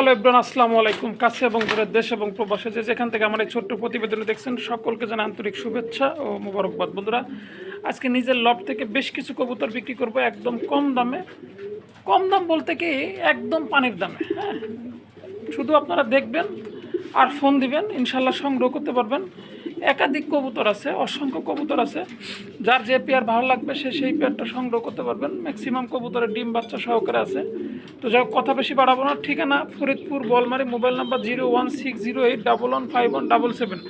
Hello Ibran আসসালামু আলাইকুম। কাছে এবং দূরের দেশ এবং প্রবাসে যে যেখান থেকে আমার এই ছোট্ট প্রতিবেদনে দেখছেন, সকলকে জানা আন্তরিক শুভেচ্ছা ও মোবারকবাদ। বন্ধুরা, আজকে নিজের লব থেকে বেশ কিছু কবুতর বিক্রি করব একদম কম দামে। কম দাম বলতে কি, একদম পানির দামে হ্যাঁ? শুধু আপনারা দেখবেন আর ফোন দিবেন ইনশাল্লাহ সংগ্রহ করতে পারবেন। একাধিক কবুতর আছে, অসংখ্য কবুতর আছে। যার যে পেয়ার ভালো লাগবে, সে সেই পেয়ারটা সংগ্রহ করতে পারবেন। ম্যাক্সিমাম কবুতরের ডিম বাচ্চা সহকারে আছে। তো যাই কথা বেশি বাড়াবো না। ঠিকানা, Faridpur, Bolmari, mobile number zero one six zero eight double one five one double seven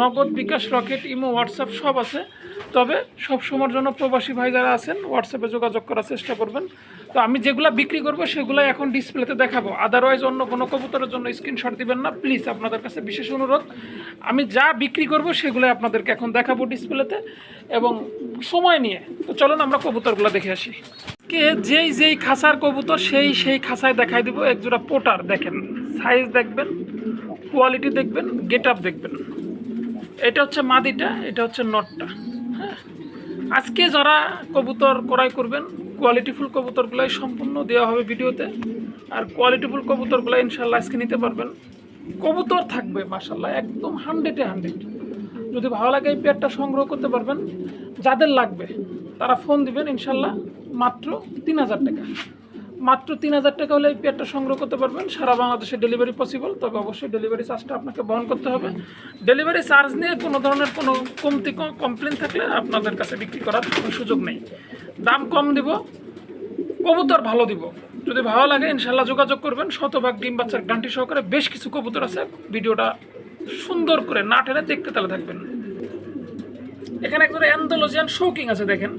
Nagad bKash, Rocket, imo, WhatsApp সব আছে। তবে সব সময়ের জন্য প্রবাসী ভাই যারা আছেন, হোয়াটসঅ্যাপে যোগাযোগ করার চেষ্টা করবেন। তো আমি যেগুলো বিক্রি করব, সেগুলো এখন ডিসপ্লেতে দেখাবো। আদারওয়াইজ অন্য কোনো কবুতরের জন্য স্ক্রিনশট দিবেন না। প্লিজ আপনাদের কাছে বিশেষ অনুরোধ, আমি যা বিক্রি করব সেগুলো আপনাদেরকে এখন দেখাবো ডিসপ্লেতে এবং সময় নিয়ে। তো চলুন আমরা কবুতরগুলো দেখে আসি। কে যেই যেই খাসার কবুতর, সেই সেই খাসায় দেখাই দিব। একজোড়া পোটার দেখেন। সাইজ দেখবেন কোয়ালিটি দেখবেন গেট আপ দেখবেন। এটা হচ্ছে মাদিটা, এটা হচ্ছে নটটা। হ্যাঁ। আজকে যারা কবুতর ক্রয় করবেন কোয়ালিটিফুল কবুতরগুলাই সম্পূর্ণ দেওয়া হবে ভিডিওতে। আর কোয়ালিটিফুল কবুতরগুলো ইনশাল্লাহ আজকে নিতে পারবেন। কবুতর থাকবে মাসাল্লাহ একদম হান্ড্রেডে হান্ড্রেড যদি ভালো লাগে এই পেয়ারটা সংগ্রহ করতে পারবেন। যাদের লাগবে, তারা ফোন দিবেন ইনশাল্লাহ মাত্র তিন হাজার টাকা। মাত্র তিন হাজার টাকা হলে এই পেয়ারটা সংগ্রহ করতে পারবেন। সারা বাংলাদেশে ডেলিভারি পসিবল তবে অবশ্যই ডেলিভারি চার্জটা আপনাকে বহন করতে হবে। ডেলিভারি চার্জ নিয়ে কোনো ধরনের কোনো কমতি কমপ্লেন থাকলে আপনাদের কাছে বিক্রি করার কোনো সুযোগ নেই। দাম কম দিব, কবুতর ভালো দিব। যদি ভালো লাগে ইনশাল্লাহ যোগাযোগ করবেন। শতভাগ ডিম বাচ্চার গান্টি সহকারে বেশ কিছু কবুতর আছে। ভিডিওটা সুন্দর করে না টেনে দেখতে তাহলে থাকবেন। এখানে একজন অ্যান্ডোলজিয়ান শৌকিং আছে, দেখেন।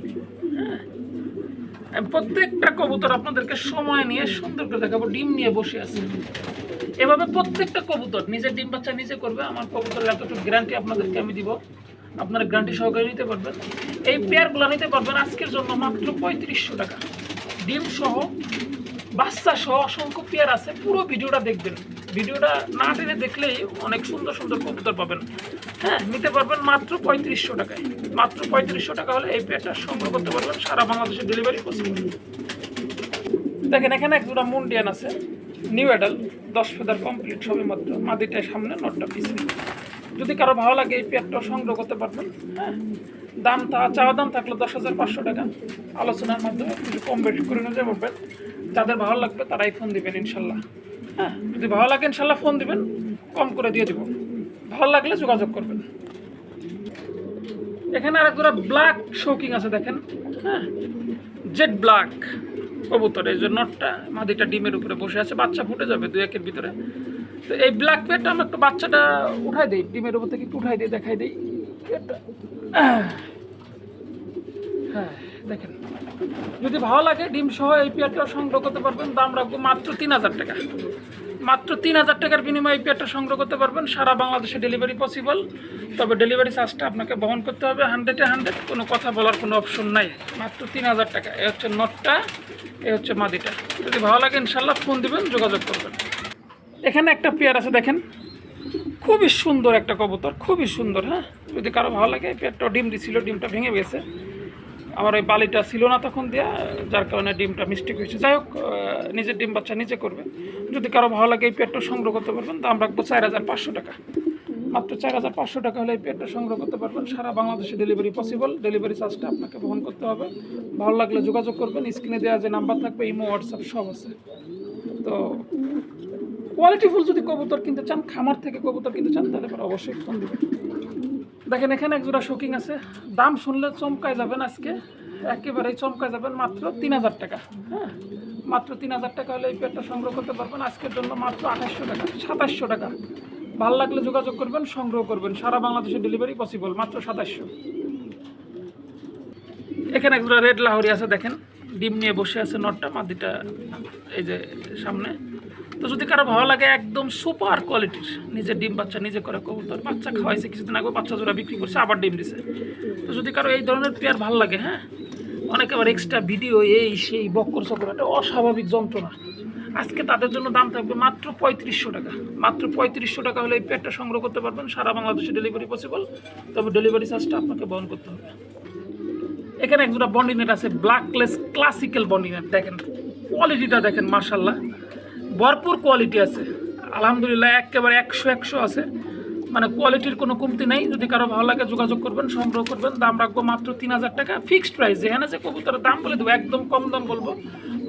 প্রত্যেকটা কবুতর আপনাদেরকে সময় নিয়ে সুন্দর করে দেখাবো, ডিম নিয়ে বসে আছে। এভাবে প্রত্যেকটা কবুতর, নিজের ডিম বাচ্চা নিজে করবে, আমার কবুতরের এতটুকু গ্যারান্টি আপনাদেরকে আমি দিব। আপনারা গ্যারান্টি সহকারে নিতে পারবেন। এই পেয়ারগুলো নিতে পারবেন আজকের জন্য মাত্র পঁয়ত্রিশশো টাকা। ডিম সহ, বাচ্চা সহ অসংখ্য পেয়ার আছে, পুরো ভিডিওটা দেখবেন। ভিডিওটা না টেনে দেখলেই অনেক সুন্দর সুন্দর কবুতর পাবেন। হ্যাঁ নিতে পারবেন মাত্র পঁয়ত্রিশশো টাকায়। মাত্র পঁয়ত্রিশশো টাকা হলে এই পেয়ারটা সংগ্রহ করতে পারবেন সারা বাংলাদেশে ডেলিভারি পসিবল দেখেন, এখানে এক দুটা মুন্ডিয়ান আছে নিউ অ্যাডাল দশ ফেদার কমপ্লিট সবই মাত্র। মাদিটায় সামনে নটটা পিছনে যদি কারও ভালো লাগে এই পেয়ারটা সংগ্রহ করতে পারবেন হ্যাঁ। দাম তা, চাওয়া দাম থাকল দশ হাজার পাঁচশো টাকা। আলোচনার মাধ্যমে কিছু কম বেশি করে নিতে পারবেন যাদের ভালো লাগবে তারাই ফোন দিবেন, ইনশাল্লাহ। হ্যাঁ যদি ভালো লাগে ইনশাল্লাহ ফোন দিবেন, কম করে দিয়ে দিব। ভালো লাগলে যোগাযোগ করবেন। এখানে আর একটা ব্ল্যাক শোকিং আছে দেখেন হ্যাঁ? জেড ব্ল্যাক কবুতর, এই যে নটটা মাদিটা ডিমের উপরে বসে আছে, বাচ্চা ফুটে যাবে দু একের ভিতরে। তো এই ব্ল্যাক পেয়ারটা আমরা একটু বাচ্চাটা উঠাই দিই, ডিমের উপর থেকে একটু উঠাই দিই, দেখাই দিই। হ্যাঁ। দেখেন। যদি ভালো লাগে, ডিম সহ এই পেয়ারটা সংগ্রহ করতে পারবেন। দাম রাখব মাত্র তিন হাজার টাকা। মাত্র তিন হাজার টাকার বিনিময়ে এই পেয়ারটা সংগ্রহ করতে পারবেন। সারা বাংলাদেশে ডেলিভারি পসিবল তবে ডেলিভারি চার্জটা আপনাকে বহন করতে হবে হান্ড্রেডে হান্ড্রেড কোনো কথা বলার কোনো অপশন নাই। মাত্র তিন হাজার টাকা। এ হচ্ছে নটটা, এ হচ্ছে মাদিটা। যদি ভালো লাগে, ইনশাল্লাহ ফোন দিবেন, যোগাযোগ করবেন। এখানে একটা পেয়ার আছে, দেখেন। খুবই সুন্দর একটা কবুতর, খুবই সুন্দর হ্যাঁ? যদি কারও ভালো লাগে পেয়ারটা ডিম দিছিল, ডিমটা ভেঙে গেছে। আমার ওই বালিটা ছিল না তখন দেওয়া যার কারণে ডিমটা মিস্টেক হয়েছে। যাই হোক নিজের ডিম বাচ্চা নিজে করবে। যদি কারও ভালো লাগে এই পেটটা সংগ্রহ করতে পারবেন। দাম রাখব চার হাজার পাঁচশো টাকা। মাত্র চার হাজার পাঁচশো টাকা হলে এই পেটটা সংগ্রহ করতে পারবেন। সারা বাংলাদেশে ডেলিভারি পসিবল ডেলিভারি চার্জটা আপনাকে বহন করতে হবে। ভালো লাগলে যোগাযোগ করবেন। স্ক্রিনে দেওয়া যে নাম্বার থাকবে, ইমো হোয়াটসঅ্যাপ সব আছে। তো কোয়ালিটিফুল যদি কবুতর কিনতে চান, খামার থেকে কবুতর কিনতে চান, তাহলে পরে অবশ্যই ফোন দেবেন। দেখেন, এখানে একজোড়া শোকিং আছে। দাম শুনলে চমকায় যাবেন আজকে। একেবারেই চমকায় যাবেন মাত্র তিন হাজার টাকা। হ্যাঁ মাত্র তিন হাজার টাকা হলে এই পেয়ারটা সংগ্রহ করতে পারবেন। আজকের জন্য মাত্র আঠাশশো টাকা, সাতাশশো টাকা। ভালো লাগলে যোগাযোগ করবেন, সংগ্রহ করবেন। সারা বাংলাদেশে ডেলিভারি পসিবল মাত্র সাতাশশো। এখানে একজোড়া রেড লাহরি আছে, দেখেন। ডিম নিয়ে বসে আছে নটটা, মাদিটা এই যে সামনে। তো যদি কারও ভালো লাগে, একদম সুপার কোয়ালিটির নিজের ডিম বাচ্চা নিজে করে কবুতর, বাচ্চা খাওয়াইছে, কিছুদিন আগে বাচ্চা জোড়া বিক্রি করছে, আবার ডিম দিছে। তো যদি কারও এই ধরনের পেয়ার ভালো লাগে হ্যাঁ? অনেকে আবার এক্সট্রা ভিডিও এই সেই বক্কর চক্কর একটা অস্বাভাবিক যন্ত্রণা। আজকে তাদের জন্য দাম থাকবে মাত্র পঁয়ত্রিশশো টাকা। মাত্র পঁয়ত্রিশশো টাকা হলে এই পেয়ারটা সংগ্রহ করতে পারবেন, সারা বাংলাদেশে ডেলিভারি পসিবল তবে ডেলিভারি চার্জটা আপনাকে বহন করতে হবে। এখানে একজোড়া বন্ডিনেট আছে ব্ল্যাকলেস ক্লাসিক্যাল বন্ডিনেট দেখেন কোয়ালিটিটা দেখেন মার্শাল্লাহ ভরপুর কোয়ালিটি আছে। আলহামদুলিল্লাহ, একেবারে একশো একশো আছে। মানে কোয়ালিটির কোনো কমতি নেই। যদি কারও ভালো লাগে, যোগাযোগ করবেন, সংগ্রহ করবেন। দাম রাখব মাত্র তিন হাজার টাকা। ফিক্সড প্রাইস যেখানে যে কবুতরের দাম বলে দেবো, একদম কম দাম বলব।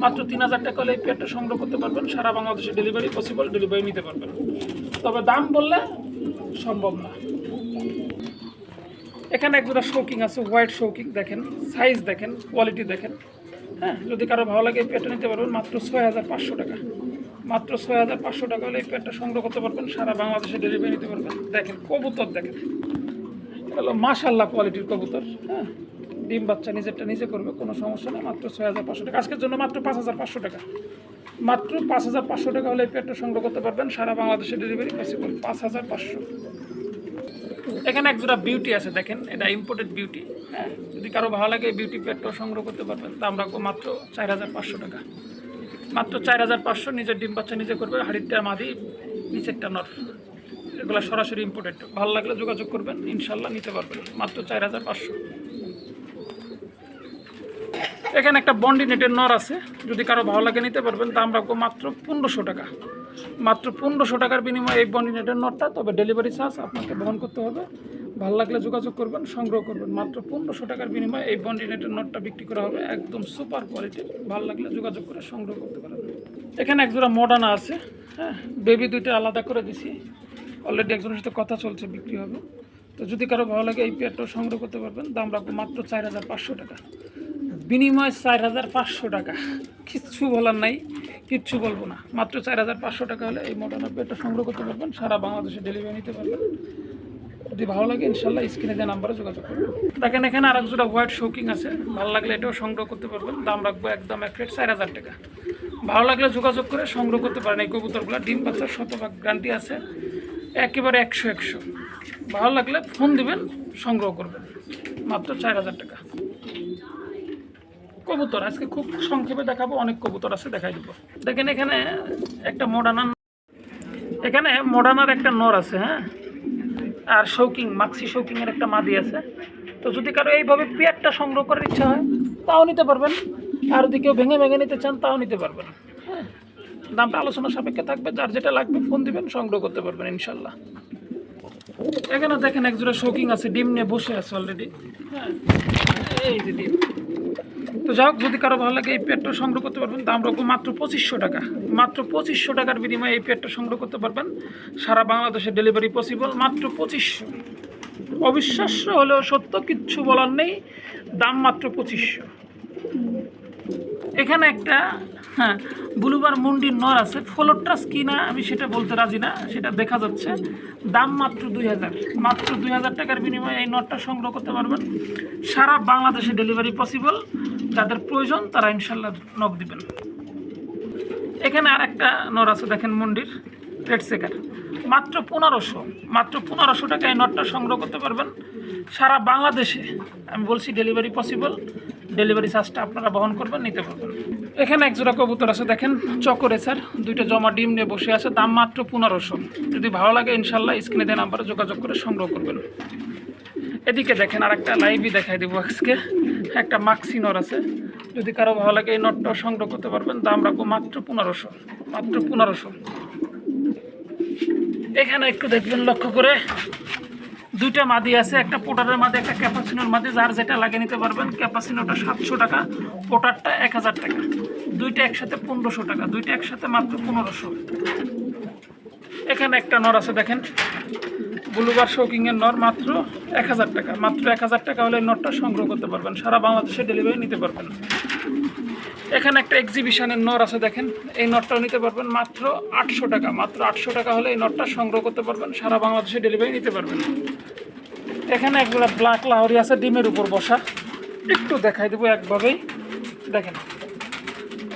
মাত্র তিন হাজার টাকা হলে এই পেয়ারটা সংগ্রহ করতে পারবেন। সারা বাংলাদেশে ডেলিভারি পসিবল ডেলিভারি নিতে পারবেন। তবে দাম বললে সম্ভব না। এখানে একজোড়া শৌকিং আছে হোয়াইট শৌকিং দেখেন সাইজ দেখেন কোয়ালিটি দেখেন। হ্যাঁ যদি কারও ভালো লাগে পেয়ারটা নিতে পারবেন, মাত্র ছয় হাজার পাঁচশো টাকা। মাত্র ছয় হাজার পাঁচশো টাকা হলে এই পেয়ারটা সংগ্রহ করতে পারবেন, সারা বাংলাদেশে ডেলিভারি নিতে পারবেন। দেখেন, কবুতর দেখেন। এটা হলো মাশাল্লাহ কোয়ালিটির কবুতর হ্যাঁ? ডিম বাচ্চা নিজেরটা নিজে করবে, কোনো সমস্যা নেই, মাত্র ছয় হাজার পাঁচশো টাকা। আজকের জন্য মাত্র পাঁচ হাজার পাঁচশো টাকা। মাত্র পাঁচ হাজার পাঁচশো টাকা হলে এই পেয়ারটা সংগ্রহ করতে পারবেন, সারা বাংলাদেশে ডেলিভারি পসিবল পাঁচ হাজার পাঁচশো। এখানে একজোড়া বিউটি আছে, দেখেন, এটা ইম্পোর্টেড বিউটি হ্যাঁ? যদি কারও ভালো লাগে বিউটি প্যাডটাও সংগ্রহ করতে পারবেন তা আমরা মাত্র চার হাজার পাঁচশো টাকা। মাত্র চার হাজার পাঁচশো নিজের ডিম বাচ্চা নিজে করবে হাড়িটা মাদি, নিচেরটা নর। এগুলো সরাসরি ইম্পোর্টেড ভালো লাগলে যোগাযোগ করবেন, ইনশাল্লাহ নিতে পারবেন। মাত্র চার হাজার পাঁচশো। এখানে একটা বন্ডি নেটের নর আছে, যদি কারও ভালো লাগে নিতে পারবেন, দাম রাখব মাত্র পনেরোশো টাকা। মাত্র পনেরোশো টাকার বিনিময়ে এই বন্ডি নেটের নটটা তবে ডেলিভারি চার্জ আপনাকে বহন করতে হবে। ভালো লাগলে যোগাযোগ করবেন, সংগ্রহ করবেন। মাত্র পনেরোশো টাকার বিনিময়ে এই বন্ডি নেটের নটটা বিক্রি করা হবে। একদম সুপার কোয়ালিটির ভালো লাগলে যোগাযোগ করে সংগ্রহ করতে পারেন। এখানে একজোড়া মডার্না আছে। হ্যাঁ বেবি দুইটা আলাদা করে দিছি। অলরেডি একজনের সাথে কথা চলছে, বিক্রি হবে। তো যদি কারও ভালো লাগে এই পেয়ারটাও সংগ্রহ করতে পারবেন, দাম রাখব মাত্র চার হাজার পাঁচশো টাকা। বিনিময় চার হাজার পাঁচশো টাকা। কিচ্ছু বলার নাই, কিচ্ছু বলব না। মাত্র চার হাজার পাঁচশো টাকা হলে এই মডার্ন পেয়ারটা সংগ্রহ করতে পারবেন। সারা বাংলাদেশে ডেলিভারি নিতে পারবেন। যদি ভালো লাগে, ইনশাল্লাহ স্ক্রিনে দেওয়া নাম্বারে যোগাযোগ করবেন দেখেন এখানে আর একজোড়া হোয়াইট শৌকিং আছে। ভালো লাগলে এটাও সংগ্রহ করতে পারবেন। দাম রাখব একদম এক রেট চার হাজার টাকা। ভালো লাগলে যোগাযোগ করে সংগ্রহ করতে পারেন। এই কবুতরগুলো ডিম বাচ্চার শতভাগ গ্যারান্টি আছে। একেবারে একশো একশো। ভালো লাগলে ফোন দিবেন, সংগ্রহ করবেন। মাত্র চার হাজার টাকা। কবুতর, আজকে খুব সংক্ষেপে দেখাবো। অনেক কবুতর আছে, দেখাই দিব। দেখেন এখানে একটা মডার্নার এখানে মডার্নার একটা নর আছে হ্যাঁ? আর শৌকিং, মাক্সি শৌকিংয়ের একটা মাদি আছে। তো যদি কারও এইভাবে পেয়ারটা সংগ্রহ করার ইচ্ছা হয়, তাও নিতে পারবেন। আর যদি কেউ ভেঙে ভেঙে নিতে চান, তাও নিতে পারবেন। হ্যাঁ দামটা আলোচনা সাপেক্ষে থাকবে। যার যেটা লাগবে, ফোন দিবেন, সংগ্রহ করতে পারবেন, ইনশাল্লাহ। এখানে দেখেন একজোড়া শৌকিং আছে, ডিম নিয়ে বসে আছে অলরেডি হ্যাঁ এই যে ডিম। তো যাই হোক, যদি কারও ভালো লাগে এই পেটটা সংগ্রহ করতে পারবেন, দাম রাখব মাত্র পঁচিশশো টাকা। মাত্র পঁচিশশো টাকার বিনিময়ে এই পেটটা সংগ্রহ করতে পারবেন। সারা বাংলাদেশে ডেলিভারি পসিবল মাত্র পঁচিশশো। অবিশ্বাস্য হলেও সত্য, কিচ্ছু বলার নেই, দাম মাত্র পঁচিশশো। এখানে একটা হ্যাঁ বুলুবার মুন্ডির নর আছে ফলোট্রাস কি না আমি সেটা বলতে রাজি না, সেটা দেখা যাচ্ছে। দাম মাত্র দুই হাজার। মাত্র দুই হাজার টাকার বিনিময়ে এই নটটা সংগ্রহ করতে পারবেন। সারা বাংলাদেশে ডেলিভারি পসিবল যাদের প্রয়োজন তারা ইনশাল্লাহ নখ দিবেন। এখানে আর একটা নর আছে, দেখেন মন্ডির, রেড সেকার। মাত্র পনেরোশো মাত্র পনেরোশো টাকা এই নটটা সংগ্রহ করতে পারবেন। সারা বাংলাদেশে, আমি বলছি ডেলিভারি পসিবল, ডেলিভারি চার্জটা আপনারা বহন করবেন, নিতে পারবেন। এখানে একজোড়া কবুতর আছে, দেখেন চকরে স্যার দুইটা জমা ডিম নিয়ে বসে আছে, দাম মাত্র পনেরোশো। যদি ভালো লাগে ইনশাল্লাহ স্ক্রিনে দেওয়া নাম্বারে যোগাযোগ করে সংগ্রহ করবেন। এদিকে দেখেন আর একটা লাইভই দেখাই দেবো আজকে। একটা মাক্সি নর আছে। যদি কারও ভালো লাগে এই নটটাও সংগ্রহ করতে পারবেন। দাম রাখব মাত্র পনেরোশো। মাত্র পনেরোশো। এখানে একটু দেখবেন লক্ষ্য করে। দুইটা মাদি আছে, একটা পোটারের মাদি, একটা ক্যাপাসিনোর মাদি। যার যেটা লাগিয়ে নিতে পারবেন। ক্যাপাসিনোটা সাতশো টাকা, পোটারটা এক হাজার টাকা। দুইটা একসাথে পনেরোশো টাকা, দুইটা একসাথে মাত্র পনেরোশো। এখানে একটা নর আছে, দেখেন। বুলুবার শৌকিংয়ের নর মাত্র এক হাজার টাকা। মাত্র এক হাজার টাকা হলে নটটা সংগ্রহ করতে পারবেন। সারা বাংলাদেশে ডেলিভারি নিতে পারবেন। এখানে একটা এক্সিবিশনের নর আছে দেখেন। এই নটটাও নিতে পারবেন। মাত্র আটশো টাকা। মাত্র আটশো টাকা হলে এই নটটা সংগ্রহ করতে পারবেন। সারা বাংলাদেশে ডেলিভারি নিতে পারবেন। এখানে একগুলা ব্ল্যাক লাহরি আছে, ডিমের উপর বসা। একটু দেখাই দেবো একভাবেই। দেখেন।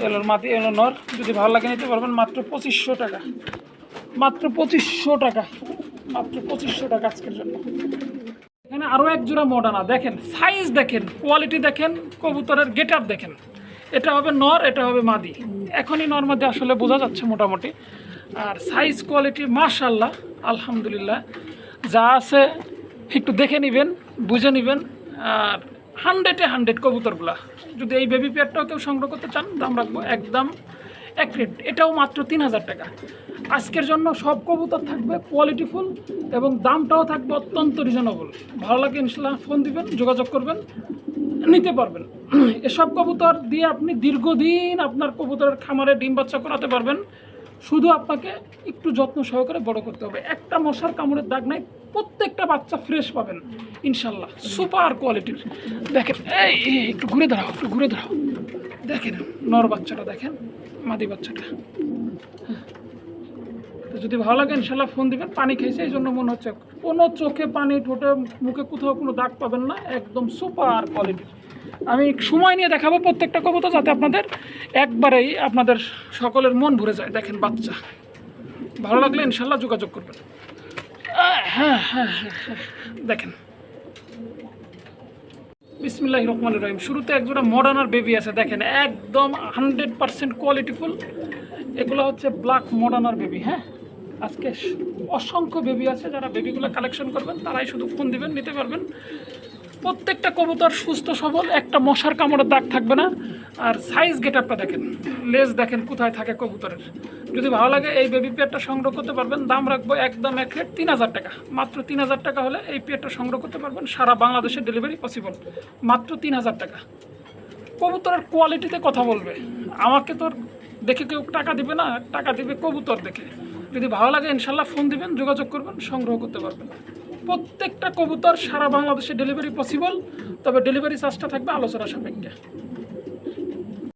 এলোর মাটি, এলো নর। যদি ভালো লাগে নিতে পারবেন। মাত্র পঁচিশশো টাকা। মাত্র পঁচিশশো টাকা। মাত্র পঁচিশশো টাকা আজকের জন্য। এখানে আরও এক জোড়া মডানা দেখেন সাইজ দেখেন কোয়ালিটি দেখেন, কবুতরের গেট দেখেন। এটা হবে নর, এটা হবে মাদি। এখনই নর মধ্যে আসলে বোঝা যাচ্ছে মোটামুটি। আর সাইজ কোয়ালিটি মাশাল্লাহ আলহামদুলিল্লাহ। যা আছে একটু দেখে নেবেন, বুঝে নেবেন। আর হান্ড্রেডে হান্ড্রেড কবুতরগুলা। যদি এই বেবি পেয়ারটাও কেউ সংগ্রহ করতে চান, দাম রাখব একদম এক রেট এটাও মাত্র তিন হাজার টাকা। আজকের জন্য সব কবুতর থাকবে কোয়ালিটিফুল এবং দামটাও থাকবে অত্যন্ত রিজনেবল ভালো লাগে ইনশাল্লাহ ফোন দিবেন যোগাযোগ করবেন নিতে পারবেন। এসব কবুতর দিয়ে আপনি দীর্ঘদিন আপনার কবুতরের খামারে ডিম বাচ্চা করাতে পারবেন। শুধু আপনাকে একটু যত্ন সহকারে বড় করতে হবে। একটা মশার কামড়ের দাগ নাই প্রত্যেকটা বাচ্চা ফ্রেশ পাবেন ইনশাল্লাহ। সুপার কোয়ালিটির দেখেন এই, একটু ঘুরে দাঁড়াও একটু ঘুরে দাঁড়াও। দেখেন নর বাচ্চাটা দেখেন মাদি বাচ্চাটা। তো যদি ভালো লাগে ইনশাল্লাহ ফোন দিবেন পানি খেয়েছে এই জন্য মনে হচ্ছে কোনো চোখে পানি ঠোঁটে মুখে কোথাও কোনো দাগ পাবেন না একদম সুপার কোয়ালিটি। আমি সময় নিয়ে দেখাবো প্রত্যেকটা কবুতর যাতে আপনাদের একবারেই আপনাদের সকলের মন ভরে যায়। দেখেন বাচ্চা। ভালো লাগলে ইনশাল্লাহ যোগাযোগ করবেন। আহ, হ্যাঁ হ্যাঁ হ্যাঁ হ্যাঁ, দেখেন। বিসমিল্লাহ রহমান রহিম। শুরুতে একজোড়া মডার্ন আর বেবি আছে, দেখেন, একদম হান্ড্রেড পার্সেন্ট কোয়ালিটিফুল এগুলো হচ্ছে ব্ল্যাক মডার্নার বেবি হ্যাঁ? আজকে অসংখ্য বেবি আছে, যারা বেবিগুলো কালেকশন করবেন, তারাই শুধু ফোন দিবেন, নিতে পারবেন। প্রত্যেকটা কবুতর সুস্থ, সবল, একটা মশার কামড়ের দাগ থাকবে না। আর সাইজ গেটআপটা দেখেন, লেজ দেখেন, কোথায় থাকে কবুতরের। যদি ভালো লাগে, এই বেবি পেয়ারটা সংগ্রহ করতে পারবেন। দাম রাখব একদম এক রেট তিন হাজার টাকা। মাত্র তিন হাজার টাকা হলে এই পেয়ারটা সংগ্রহ করতে পারবেন। সারা বাংলাদেশে ডেলিভারি পসিবল মাত্র তিন হাজার টাকা। কবুতরের কোয়ালিটিতে কথা বলবে। আমাকে তো আর দেখে কেউ টাকা দিবে না, টাকা দিবে কবুতর দেখে। যদি ভালো লাগে, ইনশাল্লাহ ফোন দিবেন, যোগাযোগ করবেন, সংগ্রহ করতে পারবেন। প্রত্যেকটা কবুতর সারা বাংলাদেশে ডেলিভারি পসিবল তবে ডেলিভারি চার্জটা থাকবে আলোচনা সাপেক্ষে।